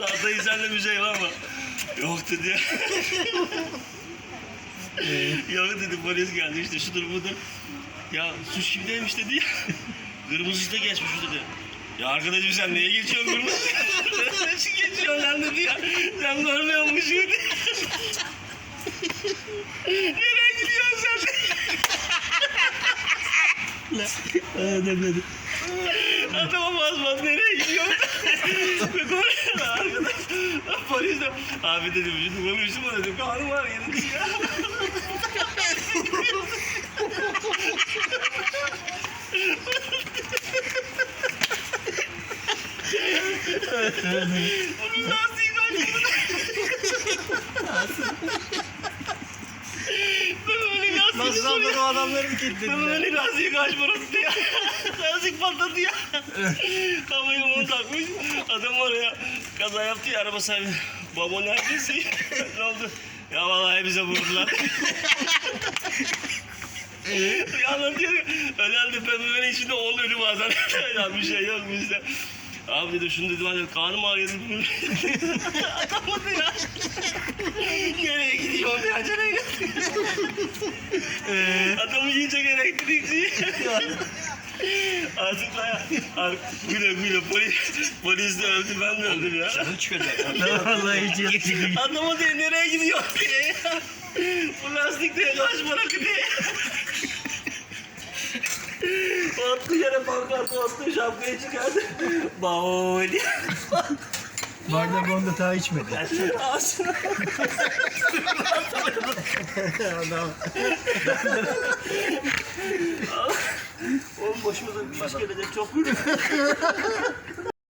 Lan sen de bir şey var mı? Yok dedi ya. Yok dedi polis geldi işte şudur budur. Ya suç kimdeymiş dedi ya. Kırmızı ışıkta geçmiş dedi. Ya arkadaşım sen neye geçiyorsun kırmızı? Nasıl geçiyorsun lan dedi ya. Sen görmüyor musun dedi. Nereye gidiyorsun sen? demedi. Adama bas bas nereye gidiyorsun? Ve konuyor arkadaş. Polis de abi dedim şimdi konuştum mu dedim. Kanım var yedim ya. Bunun lastiği kaçmadı. Ben öyle lastiği Nasıl aldın o adamları mı Ben kilitlediler? öyle lastiği kaçmadı ya. Lastik patladı ya. Kafayı onu takmış. Adam var ya kaza yaptı ya araba sahibi. Baba neredesin? ne oldu? Ya vallahi bize vurdular. ya anlatıyor ya. Herhalde pembenin içinde on ölü bazen. ya bir şey yok bizde. Abi dedi şunu dedi ben karnım ağrıyor dedim. Atamadı ya. Nereye gidiyorsun ya? Nereye gidiyorsun? Adamı yiyecek elektrikçi. Artık da artık güle güle polis, polis de öldü ben de öldüm ya. Vallahi hiç yetişik. Adamı diye nereye gidiyor diye ya. Bu lastik diye kaç para diye. Attı yere pankartı attı şapkayı çıkardı. Diye. Bardak onda daha içmedi. Ağzına. Adam. Oğlum başımıza bir iş gelecek çok gülüyor.